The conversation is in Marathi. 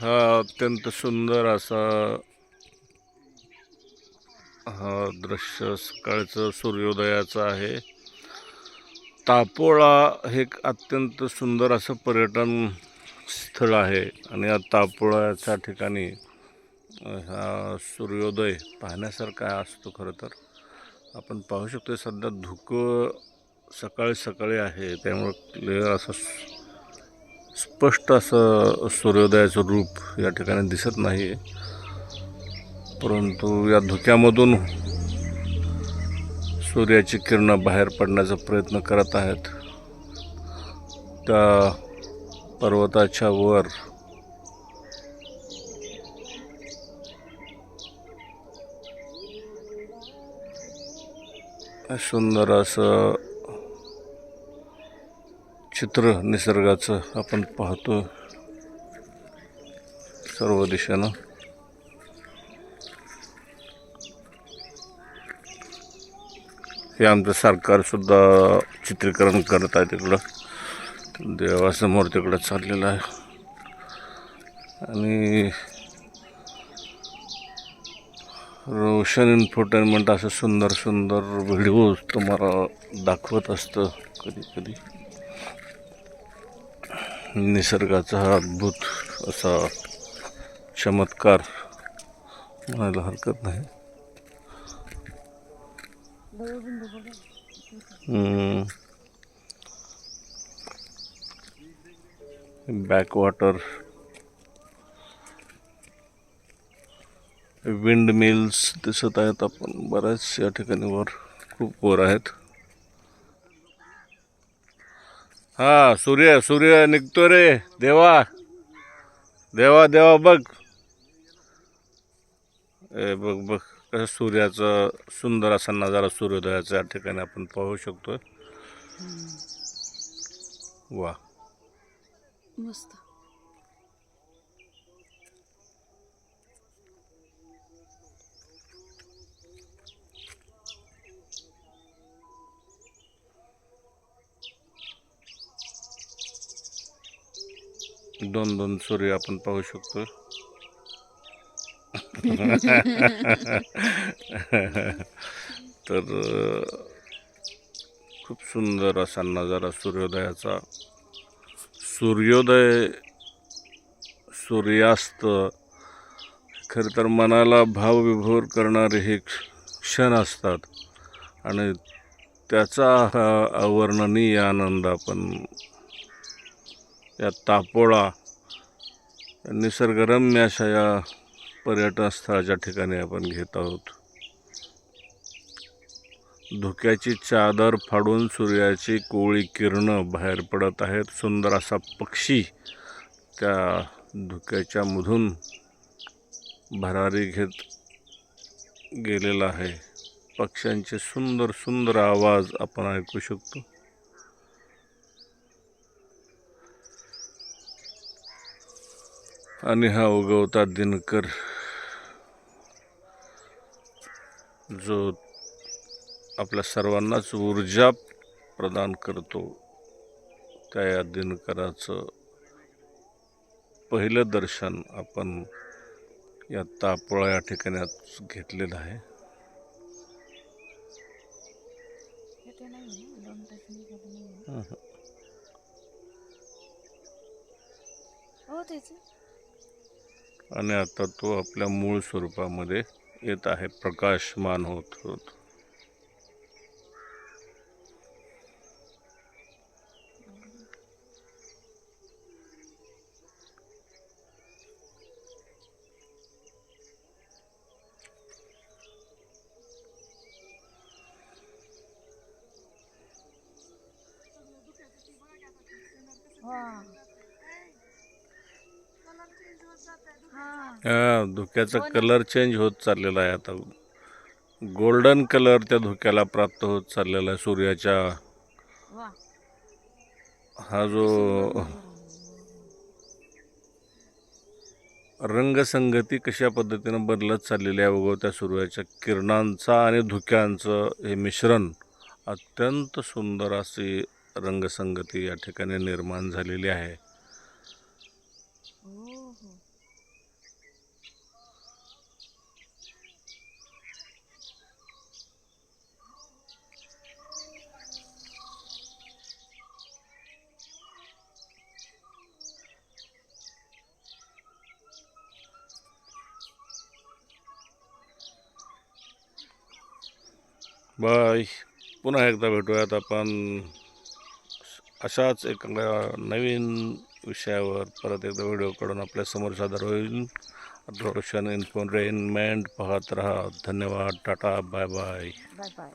हा अत्यंत सुंदर असा हा दृश्य सकाळचं सूर्योदयाचं आहे. तापोळा हे एक अत्यंत सुंदर असं पर्यटन स्थळ आहे आणि या तापोळ्याच्या ठिकाणी हा सूर्योदय पाहण्यासारखा असतो खरं तर. आपण पाहू शकतो सध्या धुकं सकाळी सकाळी आहे त्यामुळं क्लिअर असं स्पष्ट असं सूर्योदयाचं रूप या ठिकाणी दिसत नाही परंतु या धुक्यामधून सूर्याची किरणं बाहेर पडण्याचा प्रयत्न करत आहेत. त्या पर्वताच्या वर सुंदर असं चित्र निसर्गाचं आपण पाहतो सर्व दिशेनं. हे आमचं सरकारसुद्धा चित्रीकरण करत आहे तिकडं. देवासमोर तिकडं चाललेलं आहे. आणि रोशन एन्टरटेनमेंट असं सुंदर सुंदर व्हिडिओ तुम्हाला दाखवत असतं कधी कधी निसर्गाचा हा अद्भुत असा चमत्कार म्हणायला हरकत नाही. बॅकवॉटर विंड मिल्स दिसत आहेत आपण. बऱ्याच या ठिकाणी वर खूप वर आहेत. हा सूर्य सूर्य निघतो रे देवा. देवा देवा बघ. ए बघ बघ. कसं सूर्याचा सुंदर असा नजारा सूर्योदयाचा या ठिकाणी आपण पाहू शकतो वा. मस्त. दोन दोन सूर्य आपण पाहू शकतो. तर खूप सुंदर असा नजारा सूर्योदयाचा. सूर्योदय सूर्यास्त खरं तर मनाला भावविभोर करणारे हे क्षण असतात. आणि त्याचा हा अवर्णनीय आनंद आपण या तापोळा निसर्गरम्य अशा या पर्यटन स्थळाच्या ठिकाणी आपण घेत आहोत. धुक्याची चादर फाडून सूर्याची कोळी किरणं बाहेर पडत आहेत. सुंदर असा पक्षी त्या धुक्याच्या मधून भरारी घेत गेलेला आहे. पक्ष्यांचे सुंदर सुंदर आवाज आपण ऐकू शकतो. आणि हा उगवता दिनकर जो आपल्या सर्वांनाच ऊर्जा प्रदान करतो त्या या दिनकराचं पहिलं दर्शन आपण या तापोळा या ठिकाणात घेतलेलं आहे. हो आणि आता तो आपल्या मूळ स्वरूपामध्ये येत आहे प्रकाशमान होत होत Wow. हा हा धुक्याचा कलर चेंज होत चाललेला आहे आता. गोल्डन कलर त्या धुक्याला प्राप्त होत चाललेला आहे सूर्याच्या. हा जो रंगसंगती कशा पद्धतीनं बदलत चाललेली आहे उगवत्या सूर्याच्या किरणांचा आणि धुक्यांचं हे मिश्रण. अत्यंत सुंदर अशी रंगसंगती या ठिकाणी निर्माण झालेली आहे हो हो बाय. पुन्हा एकदा भेटूयात आपण. अशाच एका नवीन विषयावर परत एकदा व्हिडिओ काढून आपल्यासमोर सादर होईल. रोशन इन्फोरेनमेंट पाहत राहा. धन्यवाद. Tata. Bye bye. Bye bye.